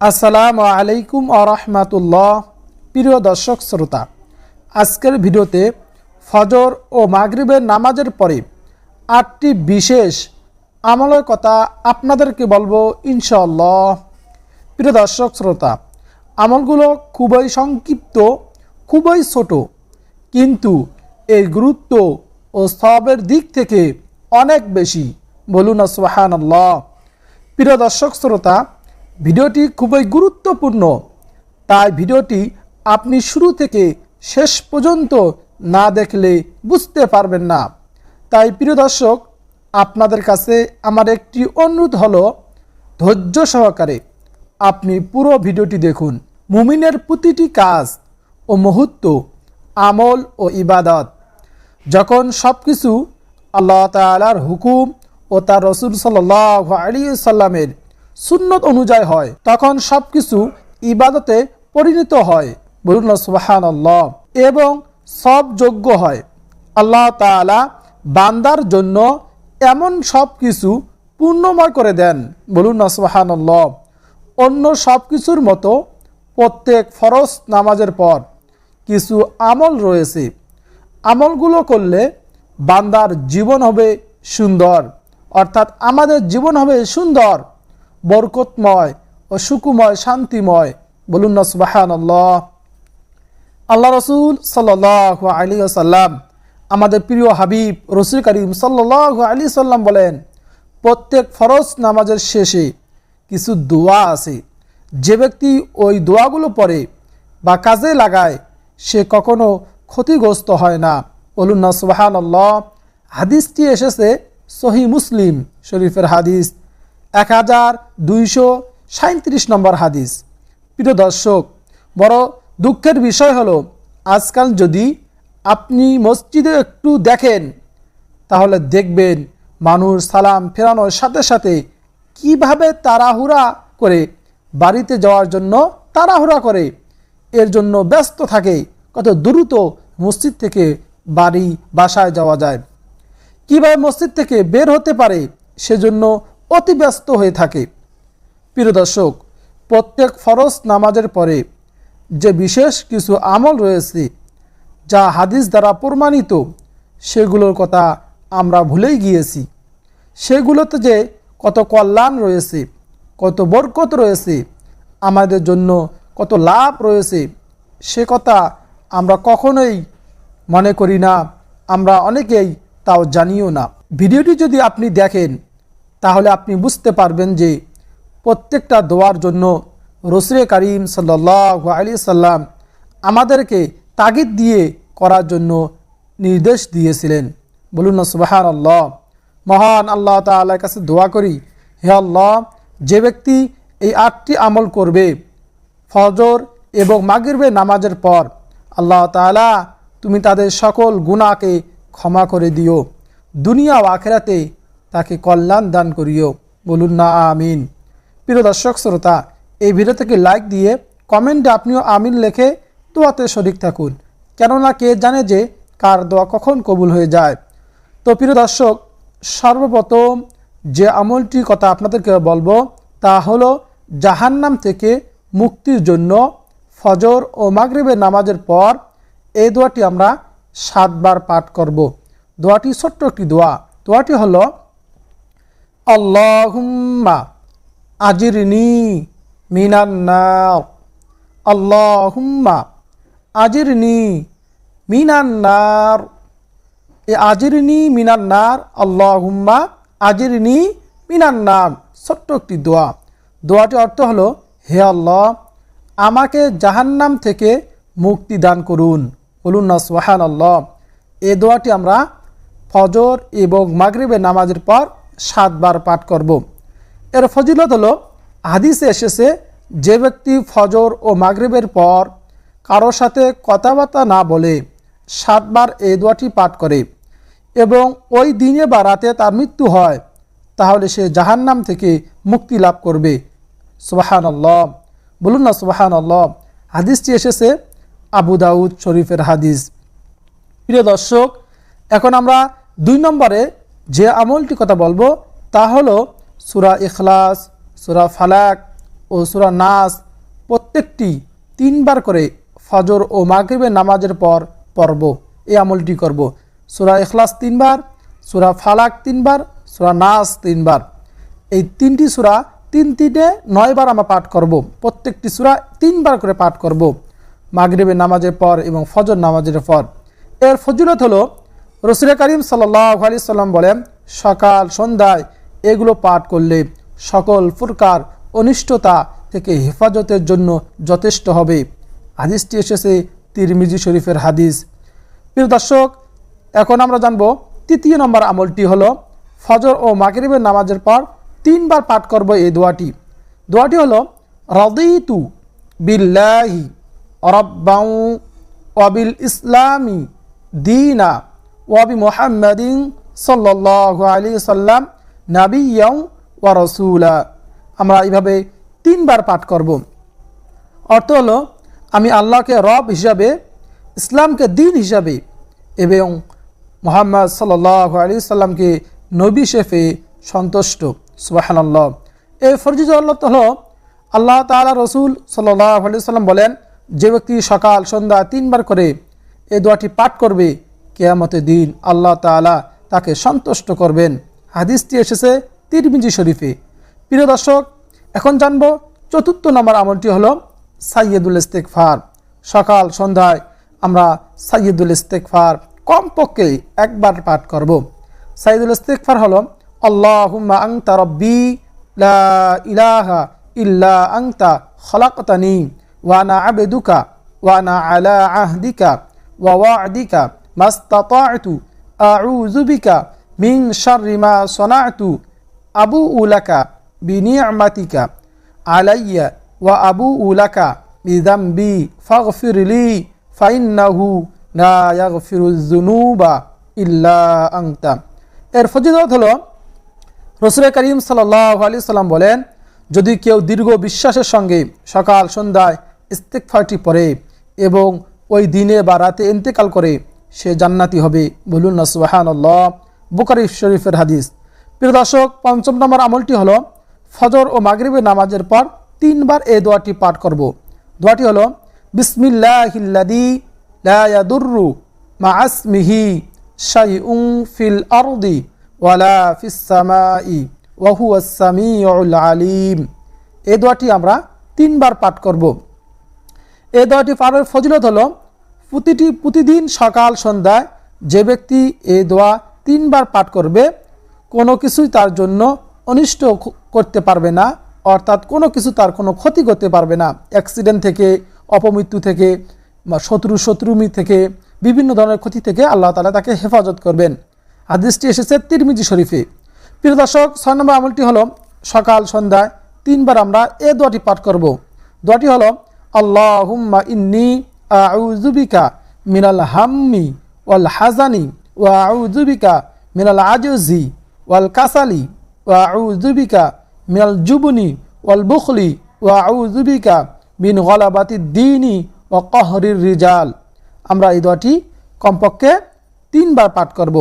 আসসালামু আলাইকুম আরহামাতুল্লাহ প্রিয় দর্শক শ্রোতা, আজকের ভিডিওতে ফজর ও মাগরিবের নামাজের পরে আটটি বিশেষ আমলের কথা আপনাদেরকে বলব ইনশাআল্লাহ। প্রিয় দর্শক শ্রোতা, আমলগুলো খুবই সংক্ষিপ্ত, খুবই ছোট, কিন্তু এর গুরুত্ব ও স্তবের দিক থেকে অনেক বেশি। বলুন আল্লাহ প্রিয় দর্শক শ্রোতা ভিডিওটি খুবই গুরুত্বপূর্ণ। তাই ভিডিওটি আপনি শুরু থেকে শেষ পর্যন্ত না দেখলে বুঝতে পারবেন না। তাই প্রিয় দর্শক, আপনাদের কাছে আমার একটি অনুরোধ হলো, ধৈর্য সহকারে আপনি পুরো ভিডিওটি দেখুন। মুমিনের প্রতিটি কাজ ও মুহূর্ত, আমল ও ইবাদত, যখন সব কিছু আল্লাহ তালার হুকুম ও তার রসুল সাল্লাহ আলী সাল্লামের সুন্নত অনুযায়ী হয়, তখন সব কিছু ইবাদতে পরিণত হয়। বলুন সুবাহান আল্লাহ এবং সব যোগ্য হয়। আল্লাহ তালা বান্দার জন্য এমন সব কিছু পূর্ণময় করে দেন। বলুন সুবাহান আল্লাহ অন্য সব কিছুর মতো প্রত্যেক ফরজ নামাজের পর কিছু আমল রয়েছে। আমলগুলো করলে বান্দার জীবন হবে সুন্দর। অর্থাৎ আমাদের জীবন হবে সুন্দর। বরকতময় ও সুকুময়, শান্তিময়। বলুন না সুবাহান আল্লাহ আল্লাহ রসুল সাল্লাহ আলী সাল্লাম আমাদের প্রিয় হাবিব রসুল করিম সাল্লাহ আলী সাল্লাম বলেন, প্রত্যেক ফরজ নামাজের শেষে কিছু দোয়া আছে। যে ব্যক্তি ওই দোয়াগুলো পড়ে বা কাজে লাগায়, সে কখনো ক্ষতিগ্রস্ত হয় না। বলুন না সুবাহান আল্লাহ হাদিসটি এসেছে সহি মুসলিম শরীফের হাদিস। এক হাজার দুইশো সাঁত্রিশ নম্বর হাদিস। প্রিয় দর্শক, বড় দুঃখের বিষয় হলো, আজকাল যদি আপনি মসজিদে একটু দেখেন, তাহলে দেখবেন মানুষ সালাম ফেরানোর সাথে সাথে কীভাবে তাড়াহুড়া করে বাড়িতে যাওয়ার জন্য তাড়াহুড়া করে। এর জন্য ব্যস্ত থাকে, কত দ্রুত মসজিদ থেকে বাড়ি, বাসায় যাওয়া যায়। কীভাবে মসজিদ থেকে বের হতে পারে, সেজন্য অতি ব্যস্ত হয়ে থাকে। প্রিয় দর্শক, প্রত্যেক ফরজ নামাজের পরে যে বিশেষ কিছু আমল রয়েছে, যা হাদিস দ্বারা প্রমাণিত, সেগুলোর কথা আমরা ভুলেই গিয়েছি। সেগুলোতে যে কত কল্যাণ রয়েছে, কত বরকত রয়েছে, আমাদের জন্য কত লাভ রয়েছে, সে কথা আমরা কখনোই মনে করি না, আমরা অনেকেই তাও জানিও না। ভিডিওটি যদি আপনি দেখেন তাহলে আপনি বুঝতে পারবেন যে প্রত্যেকটা দোয়ার জন্য রসুল করিম সাল্লাহ আলি সাল্লাম আমাদেরকে তাগিদ দিয়ে করার জন্য নির্দেশ দিয়েছিলেন। বলুন না সুবাহান আল্লাহ মহান আল্লাহ তাল্লাহর কাছে দোয়া করি, হে আল্লাহ, যে ব্যক্তি এই আটটি আমল করবে, ফজর এবং মাগিরবে নামাজের পর, আল্লাহ তালা তুমি তাদের সকল গুণাকে ক্ষমা করে দিও। দুনিয়া ও আখেরাতে তাকে কল্যাণ দান করিও। বলুন না, আমিন। প্রিয় দর্শক, শ্রোতা, এই ভিডিও থেকে লাইক দিয়ে কমেন্টে আপনিও আমিন লেখে দোয়াতে শরিক থাকুন। কেননা কে জানে যে কার দোয়া কখন কবুল হয়ে যায়। তো প্রিয় দর্শক, সর্বপ্রথম যে আমলটির কথা আপনাদেরকে বলব, তা হলো জাহান্নাম থেকে মুক্তির জন্য ফজর ও মাগরিবের নামাজের পর এই দোয়াটি আমরা সাতবার পাঠ করব। দোয়াটি ছোট্ট একটি দোয়া। দোয়াটি হলো আল্লাহুম্মা আজিরনি মিনান্নার আল্লাহুম্মা আজিরনি মিনান্নার এ আজিরনি মিনান্নার আল্লাহুম্মা আজিরনি মিনান্নার ছোট্ট একটি দোয়া। দোয়াটির অর্থ হলো, হে আল্লাহ, আমাকে জাহান্নাম থেকে মুক্তি দান করুন। বলুন না সোহান আল্লাহ এ দোয়াটি আমরা ফজর এবং মাগরিবের নামাজের পর সাতবার পাঠ করব। এর ফজিলত হলো, হাদিসে এসেছে, যে ব্যক্তি ফজর ও মাগরিবের পর কারোর সাথে কথাবার্তা না বলে সাতবার এই দোয়াটি পাঠ করে এবং ওই দিনে বা রাতে তার মৃত্যু হয়, তাহলে সে জাহান্নাম থেকে মুক্তি লাভ করবে। সুবাহান আল্লাহ বলুন না সুবাহান আল্লাহ হাদিসটি এসেছে আবু দাউদ শরীফের হাদিস। প্রিয় দর্শক, এখন আমরা দুই নম্বরে যে আমলটি কথা বলব, তা হলো সুরা ইখলাস, সুরা ফালাক ও সুরা নাস প্রত্যেকটি তিনবার করে ফজর ও মাগরিবের নামাজের পর পড়ব, এই আমলটি করব। সুরা এখলাস তিনবার, সুরা ফালাক তিনবার, সুরা নাস তিনবার। এই তিনটি সুরা তিন তিনে নয়বার আমরা পাঠ করব, প্রত্যেকটি সুরা তিনবার করে পাঠ করব, মাগরিবের নামাজের পর এবং ফজর নামাজের পর। এর ফজিলত হলো রসুল করিম সাল্লাহ আলি সাল্লাম বলেন, সকাল, সন্ধ্যায় এগুলো পাঠ করলে সকল প্রকার অনিষ্টতা থেকে হেফাজতের জন্য যথেষ্ট হবে। হাদিসটি এসেছে তিরমিজি শরীফের হাদিস। প্রিয় দর্শক, এখন আমরা জানব তৃতীয় নম্বর আমলটি হলো, ফজর ও মাগরিবের নামাজের পর তিনবার পাঠ করব এই দোয়াটি। দোয়াটি হলো, রদিতু বিল্লাহি রব্বাউ ওয়াবিল ইসলামী দিনা ওয়াবি মোহাম্মদিন সাল্লাহ আলী সাল্লাম নাবিয়াউ ওয়া রসুলা। আমরা এইভাবে তিনবার পাঠ করব। অর্থ হলো, আমি আল্লাহকে রব হিসাবে, ইসলামকে দিন হিসাবে এবং মোহাম্মদ সাল্লাহ আলী সাল্লামকে নবী শেফে সন্তুষ্ট। সুবাহান্লাহ এই ফরজিজ আল্লাহ হল, আল্লাহ তালা রসুল সাল্লাহ আলি সাল্লাম বলেন, যে ব্যক্তি সকাল, সন্ধ্যা তিনবার করে এই দোয়াটি পাঠ করবে কেয়ামতের দিন আল্লাহ তালা তাকে সন্তুষ্ট করবেন। হাদিসটি এসেছে তিরমিজি শরীফে। প্রিয় দর্শক, এখন জানব চতুর্থ নম্বর আমলটি হলো সাইয়দুল ইস্তেকফার সকাল, সন্ধ্যায় আমরা সাইয়দুল ইস্তেকফার কমপক্ষে একবার পাঠ করব। সাইদুল ইস্তেকফার হলো, আল্লাহুম্মা আংতা রব্বি লা ইলাহা ইল্লা আংতা খলাকতানি ওয়ানা আবেদুকা ওয়ানা আলা আহদিকা ওয়া ওয়াদিকা মা আবু উলাকা আলাইয়া ওয়া আবু উলাকা বিদাম্বি ইল্লা এর ফজিলত হলো রসুল করিম সাল্লাম বলেন, যদি কেউ দীর্ঘ বিশ্বাসের সঙ্গে সকাল সন্ধ্যায় ইস্তেকফারটি পড়ে এবং ওই দিনে বা রাতে ইন্তেকাল করে সে জান্নাতি হবে। বলুন না সুবাহান আল্লাহ বুকারি শরীফের হাদিস। প্রিয় দর্শক, পঞ্চম নম্বর আমলটি হলো, ফজর ও মাগরিবের নামাজের পর তিনবার এই দোয়াটি পাঠ করব। দোয়াটি হলো বিসমিল্লাহিল্লাদি লা ইয়াদুররু মা আসমিহি শাইউন ফিল আরদি ওয়ালা ফিস সামাই ওয়া হুয়া সামিউল আলিম। এই দোয়াটি আমরা তিনবার পাঠ করব। এই দোয়াটি পাঠের ফজিলত হলো প্রতিটি, প্রতিদিন সকাল, সন্ধ্যায় যে ব্যক্তি এ দোয়া তিনবার পাঠ করবে, কোনো কিছুই তার জন্য অনিষ্ট করতে পারবে না, অর্থাৎ কোনো কিছু তার কোনো ক্ষতি করতে পারবে না। অ্যাক্সিডেন্ট থেকে, অপমৃত্যু থেকে, বা শত্রু, শত্রুমি থেকে, বিভিন্ন ধরনের ক্ষতি থেকে আল্লাহ তালা তাকে হেফাজত করবেন। হাদিসটি এসেছে তিরমিজি শরীফে। প্রিয় দর্শক, ছয় নম্বর আমলটি হলো, সকাল, সন্ধ্যায় তিনবার আমরা এ দোয়াটি পাঠ করব। দোয়াটি হলো, আল্লাহুম্মা ইন্নি আউযুবিকা মিনাল হাম্মি ওয়াল হাজানি ওয়া আউযুবিকা মিনাল আজজি ওয়াল কাসালি ওয়া আউযুবিকা মিনাল জুবনি ওয়াল বুখলি ওয়া আউযুবিকা মিন গলাবাতি দিনী ও কহরির রিজাল। আমরা এই দোয়াটি কমপক্ষে তিনবার পাঠ করব।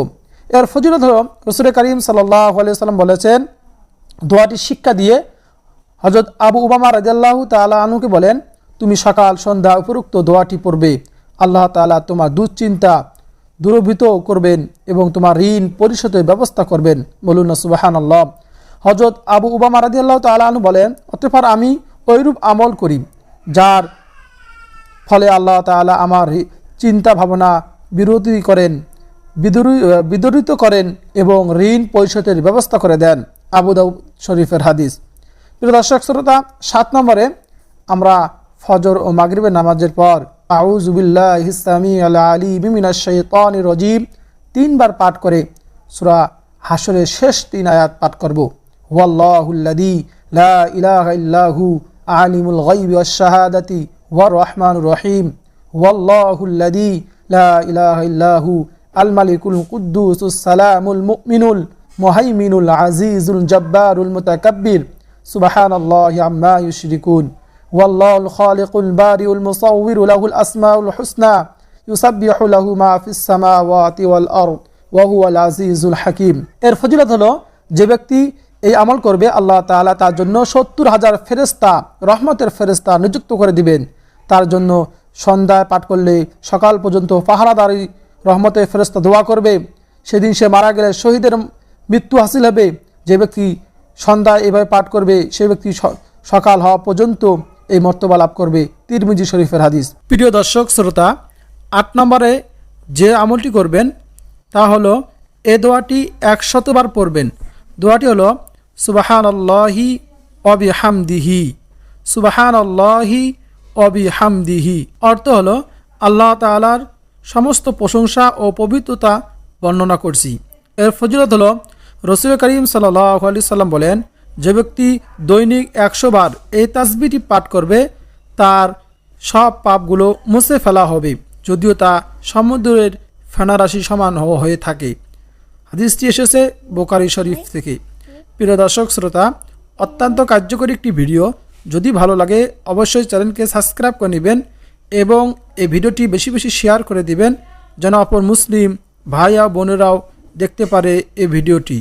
এর ফজিলত হল রসুল করিম সাল্লাম বলেছেন, দোয়াটি শিক্ষা দিয়ে হজরত আবু উবামা রাজাল্লাহ তালা আনুকে বলেন তুমি সকাল, সন্ধ্যা উপরুক্ত দোয়াটি পড়বে। আল্লাহ তালা তোমার দুশ্চিন্তা দূরভূত করবেন এবং তোমার ঋণ পরিশোধের ব্যবস্থা করবেন। বলুন সুবাহান আল্লাহ হজরত আবু উবামা রাজিয়াল্লাহ তালা আনু বলেন অতঃপর আমি ওইরূপ আমল করি, যার ফলে আল্লাহ তাআলা আমার চিন্তা ভাবনা বিরোধী করেন, বিদরি- বিদরিত করেন এবং ঋণ পরিশোধের ব্যবস্থা করে দেন। আবু দাউদ শরীফের হাদিস। প্রিয় দর্শক, শ্রোতা, সাত নম্বরে আমরা ফজর ও মাগরিবের নামাজের পর আউজুবিল্লাহ ইসলামী আল্লাহ আলী বিমিনা শৈতান রজিম তিনবার পাঠ করে সুরা হাসরের শেষ তিন আয়াত পাঠ করব। হুয়াল্লাহুল্লাদি লা ইলাহা ইল্লাহু আলিমুল গাইবি ওয়াশ শাহাদাতি ওয়া রহমানুর রহিম হুয়াল্লাহুল্লাদি লা ইলাহা ইল্লাহু আল মালিকুল কুদ্দুসুস সালামুল মুমিনুল মুহাইমিনুল আজিজুল জব্বারুল মুতাকাব্বির সুবহানাল্লাহি আম্মা ইউশরিকুন والله الخالق البارئ المصور له الأسماء الحسنى يسبح له ما في السماوات والأرض وهو العزيز الحكيم এর ফজিলত হলো যে ব্যক্তি এই আমল করবে আল্লাহ তাআলা তার জন্য সত্তর হাজার ফেরেস্তা রহমতের ফেরেস্তা নিযুক্ত করে দিবেন তার জন্য সন্ধ্যায় পাঠ করলে সকাল পর্যন্ত পাহারাদারি রহমতের ফেরেস্তা দোয়া করবে সেদিন সে মারা গেলে শহীদের মৃত্যু হাসিল হবে যে ব্যক্তি সন্ধ্যায় এভাবে পাঠ করবে সেই ব্যক্তি স- সকাল হওয়া পর্যন্ত এই মর্তবা লাভ করবে তিরমিজি শরীফের হাদিস। প্রিয় দর্শক, শ্রোতা, আট নম্বরে যে আমলটি করবেন, তা হলো এ দোয়াটি একশতবার পড়বেন। দোয়াটি হলো সুবাহান আল্লাহি অবি হামদিহি সুবাহান আল্লাহি অবি হামদিহি অর্থ হলো, আল্লাহ তালার সমস্ত প্রশংসা ও পবিত্রতা বর্ণনা করছি। এর ফজিলত হলো, রসুল করিম সাল্লাহ আলি সাল্লাম বলেন যে ব্যক্তি দৈনিক একশো বার এই তাসবিটি পাঠ করবে, তার সব পাপগুলো মুছে ফেলা হবে, যদিও তা সমুদ্রের ফেনারাশি সমান হয়ে থাকে। হাদিসটি এসেছে বোকারি শরীফ থেকে। প্রিয় দর্শক, শ্রোতা, অত্যন্ত কার্যকরী একটি ভিডিও। যদি ভালো লাগে, অবশ্যই চ্যানেলকে সাবস্ক্রাইব করে নেবেন এবং এই ভিডিওটি বেশি বেশি শেয়ার করে দিবেন, যেন অপর মুসলিম ভাই ও বোনেরাও দেখতে পারে এই ভিডিওটি।